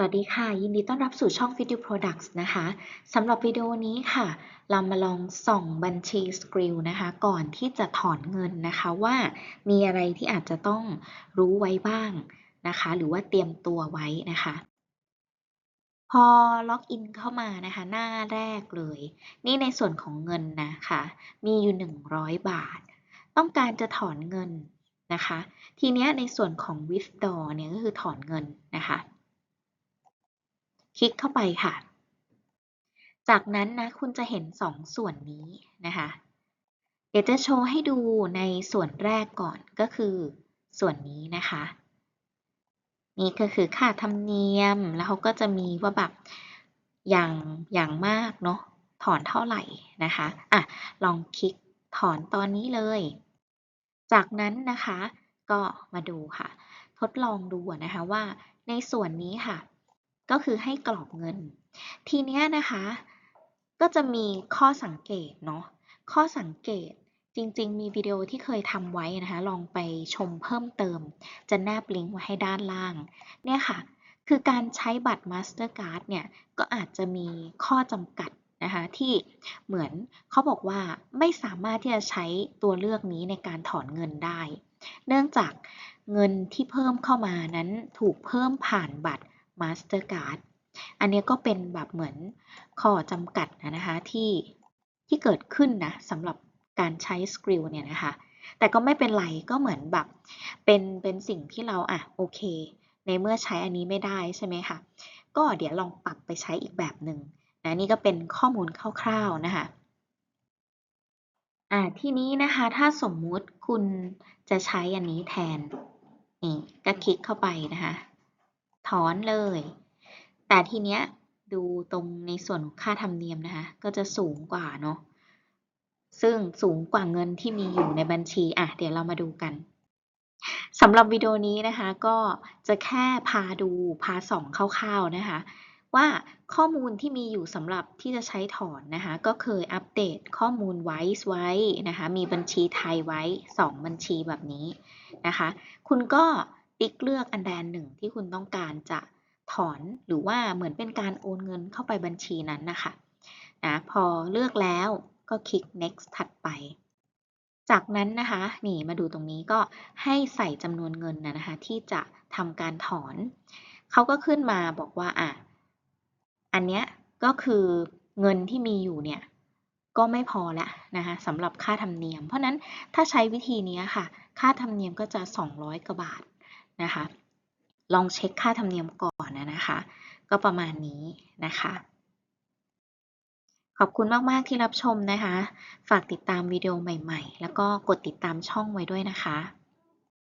สวัสดีค่ะ ยินดีต้อนรับสู่ช่อง Fit You Products นะคะสำหรับวิดีโอนี้ค่ะ เรามาลองส่องบัญชีสกิลนะคะ ก่อนที่จะถอนเงินนะคะว่ามีอะไรที่อาจจะต้องรู้ไว้บ้างนะคะ หรือว่าเตรียมตัวไว้นะคะ พอล็อกอินเข้ามานะคะ หน้าแรกเลย นี่ในส่วนของเงินนะคะ มีอยู่ 100 บาท ต้องการจะถอนเงินนะคะ ทีเนี้ยในส่วนของ withdraw เนี่ยก็คือถอนเงินนะคะ คลิกเข้าไปค่ะ จากนั้นนะคุณจะเห็น 2 ส่วนนี้นะคะ เดี๋ยวจะโชว์ให้ดูในส่วนแรกก่อนก็คือ ส่วนนี้นะคะ นี่ก็คือค่าธรรมเนียมแล้วเขาก็จะมีว่าแบบอย่างอย่างมากเนาะถอนเท่าไหร่นะคะอะลองคลิกถอนตอนนี้เลย จากนั้นนะคะ ก็มาดูค่ะ ทดลองดูนะคะว่าในส่วนนี้ค่ะ ก็คือให้กรอกเงิน ทีเนี้ยนะคะ ก็จะมีข้อสังเกตเนาะข้อสังเกตจริง ๆ มีวิดีโอที่เคยทำไว้นะคะ ลองไปชมเพิ่มเติม จะแนบลิงก์ไว้ให้ด้านล่าง เนี่ยค่ะ คือการใช้บัตร Mastercard เนี่ย ก็อาจจะมีข้อจำกัดนะคะที่เหมือนเขาบอกว่าไม่สามารถที่จะใช้ตัวเลือกนี้ในการถอนเงินได้ เนื่องจากเงินที่เพิ่มเข้ามานั้นถูกเพิ่มผ่านบัตร Mastercard อันนี้ก็เป็นแบบเหมือนข้อจำกัดนะคะที่ที่เกิดขึ้นนะสำหรับการใช้ Skrill เนี่ยนะคะ แต่ก็ไม่เป็นไรก็เหมือนแบบเป็นเป็นสิ่งที่เราอะโอเค ในเมื่อใช้อันนี้ไม่ได้ใช่ไหมคะก็เดี๋ยวลองปรับไปใช้อีกแบบหนึ่งนะนี่ก็เป็นข้อมูลคร่าวๆนะคะอ่าทีนี้นะคะถ้าสมมุติคุณจะใช้อันนี้แทนนี่ก็คลิกเข้าไปนะคะ ถอนเลย แต่ทีเนี้ยดูตรงในส่วนค่าธรรมเนียมนะคะ ก็จะสูงกว่าเนาะซึ่งสูงกว่าเงินที่มีอยู่ในบัญชี อะ เดี๋ยวเรามาดูกันสำหรับวิดีโอนี้นะคะก็จะแค่พาดูพาส่องคร่าวๆนะคะ ว่าข้อมูลที่มีอยู่สำหรับที่จะใช้ถอนนะคะ ก็เคยอัปเดตข้อมูลไว้ไว้นะคะ มีบัญชีไทยไว้ 2 บัญชีแบบนี้นะคะ คุณก็ ติ๊กเลือกอันใดอันหนึ่งที่คุณต้องการจะถอนหรือว่าเหมือนเป็นการโอนเงินเข้าไปบัญชีนั้นนะคะนะพอเลือกแล้วก็คลิก next ถัดไป จากนั้นนะคะนี่มาดูตรงนี้ก็ให้ใส่จำนวนเงินนะนะคะ ที่จะทำการถอน เขาก็ขึ้นมาบอกว่าอะอันเนี้ยก็คือเงินที่มีอยู่เนี่ยก็ไม่พอล้วนะคะสำหรับค่าธรรมเนียม เพราะนั้นถ้าใช้วิธีนี้ค่ะ ค่าธรรมเนียมก็จะ 200กว่าบาท นะคะ ลองเช็คค่าธรรมเนียมก่อนนะคะ ก็ประมาณนี้นะคะ ขอบคุณมาก ๆ ที่รับชมนะคะ ฝากติดตามวิดีโอใหม่ ๆ แล้วก็กดติดตามช่องไว้ด้วยนะคะ